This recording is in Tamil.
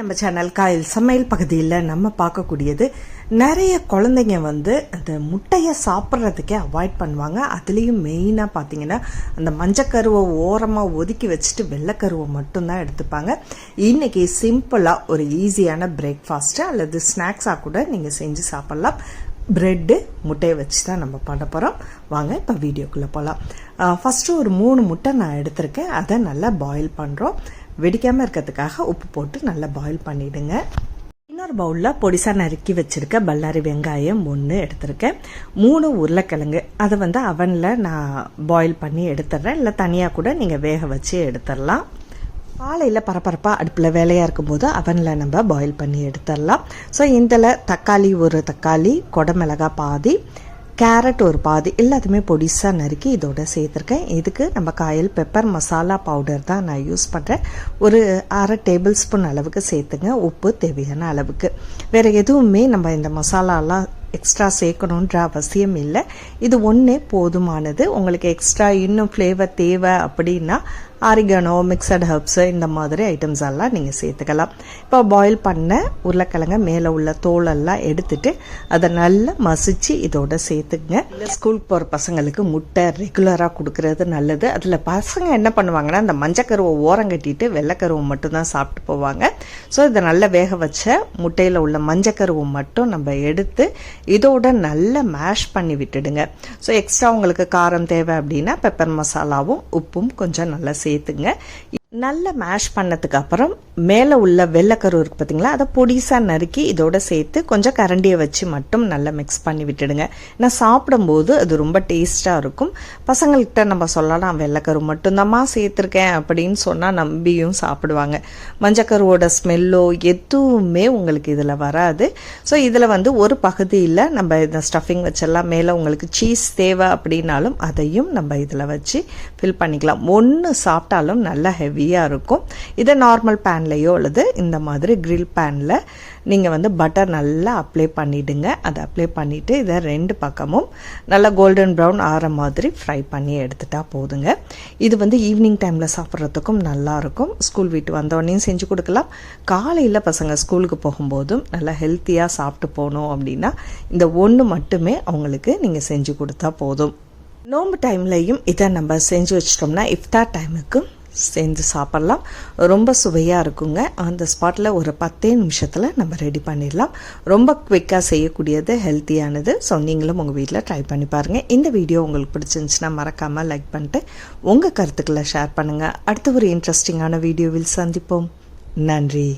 நம்ம சேனல் காயில் சமையல் பகுதியில் நம்ம பார்க்கக்கூடியது நிறைய குழந்தைங்க வந்து அந்த முட்டையை சாப்பிட்றதுக்கே அவாய்ட் பண்ணுவாங்க. அதுலேயும் மெயினாக பார்த்தீங்கன்னா அந்த மஞ்சக்கருவை ஓரமாக ஒதுக்கி வச்சுட்டு வெள்ளைக்கருவை மட்டும்தான் எடுத்துப்பாங்க. இன்னைக்கு சிம்பிளாக ஒரு ஈஸியான பிரேக்ஃபாஸ்ட்டு அல்லது ஸ்நாக்ஸாக கூட நீங்கள் செஞ்சு சாப்பிட்லாம். ப்ரெட்டு முட்டையை வச்சு தான் நம்ம பண்ண போகிறோம் வாங்க இப்போ வீடியோக்குள்ளே போகலாம் ஃபஸ்ட்டு ஒரு மூணு முட்டை நான் எடுத்திருக்கேன். அதை நல்லா பாயில் பண்ணுறோம் வெடிக்காமல் இருக்கிறதுக்காக உப்பு போட்டு நல்லா பாயில் பண்ணிவிடுங்க இன்னொரு பவுலில் பொடிசாக நறுக்கி வச்சுருக்க பல்லாரி வெங்காயம் ஒன்று எடுத்திருக்கேன். மூணு உருளைக்கிழங்கு. அதை வந்து அவனில் நான் பாயில் பண்ணி எடுத்துடுறேன். இல்லை தனியாக கூட நீங்கள் வேக வச்சு எடுத்துடலாம். காலையில் பரபரப்பாக அடுப்பில் வேலையாக இருக்கும்போது அவனில் நம்ம பாயில் பண்ணி எடுத்துடலாம். ஸோ இதில் தக்காளி ஒரு தக்காளி கொடமிளகா பாதி கேரட் ஒரு பாதி எல்லாத்தையுமே பொடிசாக நறுக்கி இதோட சேர்த்துருக்கேன். இதுக்கு நம்ம காயில் பெப்பர் மசாலா பவுடர் தான் நான் யூஸ் பண்ணுறேன் ஒரு அரை டேபிள் ஸ்பூன் அளவுக்கு சேர்த்துங்க. உப்பு தேவையான அளவுக்கு. வேறு எதுவுமே நம்ம இந்த மசாலாலாம் எக்ஸ்ட்ரா சேர்க்கணுன்ற அவசியம் இல்லை. இது ஒன்றே போதுமானது. உங்களுக்கு எக்ஸ்ட்ரா இன்னும் ஃப்ளேவர் தேவை அப்படின்னா ஆரிகனோ மிக்சட் ஹர்ப்ஸு இந்த மாதிரி ஐட்டம்ஸ் எல்லாம் நீங்கள் சேர்த்துக்கலாம். இப்போ பாயில் பண்ண உருளைக்கிழங்க மேலே உள்ள தோலெல்லாம் எடுத்துட்டு அதை நல்லா மசிச்சு இதோட சேர்த்துக்குங்க. இல்லை ஸ்கூலுக்கு போகிற பசங்களுக்கு முட்டை ரெகுலராக கொடுக்கறது நல்லது. அதில் பசங்க என்ன பண்ணுவாங்கன்னா அந்த மஞ்சக்கருவை ஓரம் கட்டிட்டு வெள்ளைக்கருவை மட்டும்தான் சாப்பிட்டு போவாங்க. ஸோ இதை நல்லா வேக வச்ச முட்டையில் உள்ள மஞ்சக்கருவை மட்டும் நம்ம எடுத்து இதோட நல்லா மேஷ் பண்ணி விட்டுடுங்க. ஸோ எக்ஸ்ட்ரா உங்களுக்கு காரம் தேவை அப்படின்னா பெப்பர் மசாலாவும் உப்பும் கொஞ்சம் நல்லா சேர்த்துங்க. நல்லா மேஷ் பண்ணதுக்கு அப்புறம் மேலே உள்ள வெள்ளைக்கரு இருக்கு பார்த்தீங்களா அதை பொடிசாக நறுக்கி இதோட சேர்த்து கொஞ்சம் கரண்டியை வச்சு மட்டும் நல்லா மிக்ஸ் பண்ணி விட்டுடுங்க. நான் சாப்பிடும்போது அது ரொம்ப டேஸ்ட்டாக இருக்கும். பசங்கள்கிட்ட நம்ம சொல்லலாம் வெள்ளைக்கரு மட்டும்தாம்மா சேர்த்துருக்கேன் அப்படின்னு சொன்னால் நம்பியும் சாப்பிடுவாங்க. மஞ்சக்கருவோட ஸ்மெல்லோ எதுவுமே உங்களுக்கு இதில் வராது. ஸோ இதில் வந்து ஒரு பகுதியில் நம்ம இந்த ஸ்டஃபிங் வச்செல்லாம் மேலே உங்களுக்கு சீஸ் தேவை அப்படின்னாலும் அதையும் நம்ம இதில் வச்சு ஃபில் பண்ணிக்கலாம். ஒன்று சாப்பிட்டாலும் நல்லா ஹெவியாக இருக்கும். இதை நார்மல் பேனில் பேன்லேயோ அல்லது இந்த மாதிரி கிரில் பேனில் நீங்கள் வந்து பட்டர் நல்லா அப்ளை பண்ணிவிடுங்க அதை அப்ளை பண்ணிவிட்டு இதை ரெண்டு பக்கமும் நல்லா கோல்டன் ப்ரௌன் ஆற மாதிரி ஃப்ரை பண்ணி எடுத்துட்டா போதுங்க. இது வந்து ஈவினிங் டைமில் சாப்பிட்றதுக்கும் நல்லாயிருக்கும் ஸ்கூல் வீட்டு வந்தோடனையும் செஞ்சு கொடுக்கலாம். காலையில் பசங்க ஸ்கூலுக்கு போகும்போதும் நல்லா ஹெல்த்தியாக சாப்பிட்டு போகணும் அப்படின்னா இந்த ஒன்று மட்டுமே அவங்களுக்கு நீங்கள் செஞ்சு கொடுத்தா போதும். நோம்பு டைம்லையும் இதை நம்ம செஞ்சு வச்சிட்டோம்னா இஃப்தார் டைமுக்கு சேர்ந்து சாப்பிட்லாம். ரொம்ப சுவையாக இருக்குங்க. அந்த ஸ்பாட்டில் ஒரு பத்தே நிமிஷத்தில் நம்ம ரெடி பண்ணிடலாம். ரொம்ப குவிக்காக செய்யக்கூடியது ஹெல்த்தியானது ஸோ நீங்களும் உங்கள் வீட்டில் ட்ரை பண்ணி பாருங்கள் இந்த வீடியோ உங்களுக்கு பிடிச்சிருந்துச்சுன்னா மறக்காமல் லைக் பண்ணிட்டு உங்கள் கருத்துக்களை ஷேர் பண்ணுங்கள் அடுத்த ஒரு இன்ட்ரெஸ்டிங்கான வீடியோவில் சந்திப்போம். நன்றி.